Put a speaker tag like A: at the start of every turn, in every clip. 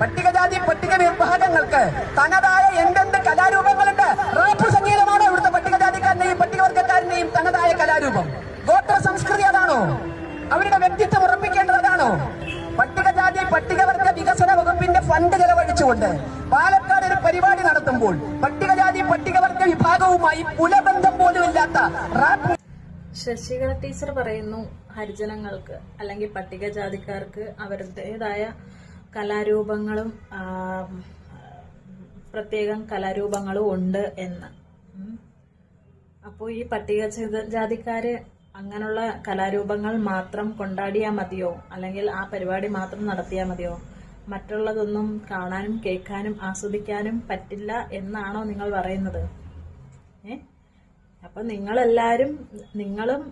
A: പട്ടികജാതി പട്ടിക വിഭാഗങ്ങൾക്ക് തനതായ എന്തെന്ത് കലാരൂപങ്ങളുണ്ട്? റാപ്പ് സംഗീതമാണോ ഇവിടുത്തെ പട്ടികജാതിക്കാരനെയും പട്ടികവർഗക്കാരനെയും തനതായ കലാരൂപം? ഗോത്ര സംസ്കൃതി അതാണോ? അവരുടെ വ്യക്തിത്വം ഉറപ്പിക്കേണ്ടത് അതാണോ? പട്ടികജാതി പട്ടികവർഗ വികസന വകുപ്പിന്റെ ഫണ്ട് ചെലവഴിച്ചുകൊണ്ട് പാലക്കാട് ഒരു പരിപാടി നടത്തുമ്പോൾ പട്ടികജാതി പട്ടികവർഗ വിഭാഗവുമായി പുലബന്ധം പോലും ഇല്ലാത്ത റാപ്പ്
B: ശശികല ടീച്ചർ പറയുന്നു ഹരിജനങ്ങൾക്ക് അല്ലെങ്കിൽ പട്ടികജാതിക്കാർക്ക് അവരുടേതായ കലാരൂപങ്ങളും പ്രത്യേകം കലാരൂപങ്ങളും ഉണ്ട് എന്ന്. അപ്പോൾ ഈ പട്ടിക ജാതിക്കാര് അങ്ങനെയുള്ള കലാരൂപങ്ങൾ മാത്രം കൊണ്ടാടിയാൽ മതിയോ? അല്ലെങ്കിൽ ആ പരിപാടി മാത്രം നടത്തിയാൽ മതിയോ? മറ്റുള്ളതൊന്നും കാണാനും കേൾക്കാനും ആസ്വദിക്കാനും പറ്റില്ല എന്നാണോ നിങ്ങൾ പറയുന്നത്? ഏ? അപ്പൊ നിങ്ങളെല്ലാരും നിങ്ങളും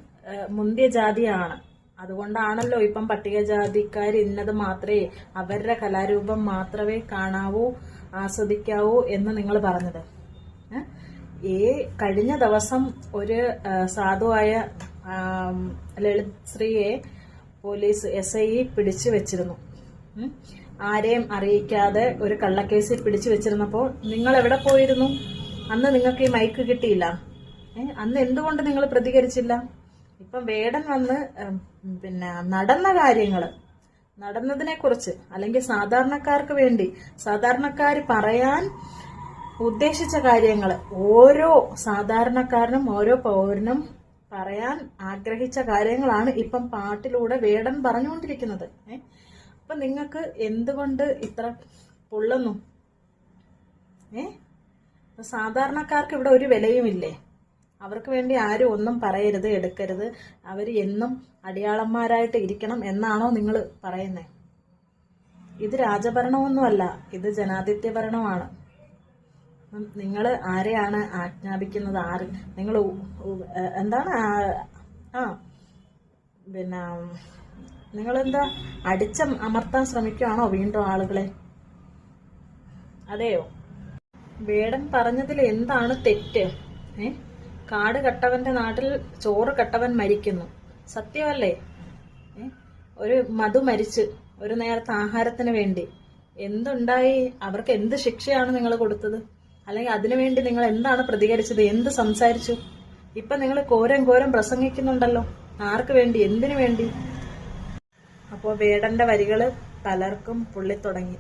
B: മുന്തിയ ജാതിയാണ്. അതുകൊണ്ടാണല്ലോ ഇപ്പം പട്ടികജാതിക്കാർ ഇന്നത് മാത്രമേ അവരുടെ കലാരൂപം മാത്രമേ കാണാവൂ ആസ്വദിക്കാവൂ എന്ന് നിങ്ങൾ പറഞ്ഞത്. ഏ? കഴിഞ്ഞ ദിവസം ഒരു സാധുവായ ലളിത് ശ്രീയെ പോലീസ് എസ് ഐ പിടിച്ചു വെച്ചിരുന്നു. ആരെയും അറിയിക്കാതെ ഒരു കള്ളക്കേസിൽ പിടിച്ചു വെച്ചിരുന്നപ്പോൾ നിങ്ങൾ എവിടെ പോയിരുന്നു? അന്ന് നിങ്ങൾക്ക് ഈ മൈക്ക് കിട്ടിയില്ല? അന്ന് എന്തുകൊണ്ട് നിങ്ങൾ പ്രതികരിച്ചില്ല? ഇപ്പം വേടൻ വന്ന് പിന്നെ നടന്ന കാര്യങ്ങൾ നടന്നതിനെ കുറിച്ച് അല്ലെങ്കിൽ സാധാരണക്കാർക്ക് വേണ്ടി സാധാരണക്കാർ പറയാൻ ഉദ്ദേശിച്ച കാര്യങ്ങൾ ഓരോ സാധാരണക്കാരനും ഓരോ പൗരനും പറയാൻ ആഗ്രഹിച്ച കാര്യങ്ങളാണ് ഇപ്പം പാട്ടിലൂടെ വേടൻ പറഞ്ഞുകൊണ്ടിരിക്കുന്നത്. അപ്പൊ നിങ്ങൾക്ക് എന്തുകൊണ്ട് ഇത്ര പൊള്ളുന്നു? ഏ? സാധാരണക്കാർക്ക് ഇവിടെ ഒരു വിലയുമില്ലേ? അവർക്ക് വേണ്ടി ആരും ഒന്നും പറയരുത് എടുക്കരുത്. അവർ എന്നും അടിയാളന്മാരായിട്ട് ഇരിക്കണം എന്നാണോ നിങ്ങൾ പറയുന്നത് ഇത് രാജഭരണമൊന്നുമല്ല ഇത് ജനാധിപത്യ ഭരണമാണ് നിങ്ങൾ ആരെയാണ് ആജ്ഞാപിക്കുന്നത്? ആര് നിങ്ങൾ എന്താണ് ആ- പിന്നെ നിങ്ങളെന്താ അടിച്ച അമർത്താൻ ശ്രമിക്കുകയാണോ വീണ്ടും ആളുകളെ? അതെയോ? വേടൻ പറഞ്ഞതിൽ എന്താണ് തെറ്റ്? ഏ? കാട് കട്ടവന്റെ നാട്ടിൽ ചോറ് കട്ടവൻ മരിക്കുന്നു. സത്യമല്ലേ? ഒരു മധു മരിച്ച് ഒരു നേരത്തെ ആഹാരത്തിന് വേണ്ടി. എന്തുണ്ടായി? അവർക്ക് എന്ത് ശിക്ഷയാണ് നിങ്ങൾ കൊടുത്തത്? അല്ലെങ്കിൽ അതിനുവേണ്ടി നിങ്ങൾ എന്താണ് പ്രതികരിച്ചത്? എന്ത് സംസാരിച്ചു? ഇപ്പൊ നിങ്ങൾ കോരം കോരം പ്രസംഗിക്കുന്നുണ്ടല്ലോ. ആർക്ക് വേണ്ടി? എന്തിനു വേണ്ടി? അപ്പോൾ വേടന്റെ വരികൾ പലർക്കും പുള്ളിത്തുടങ്ങി.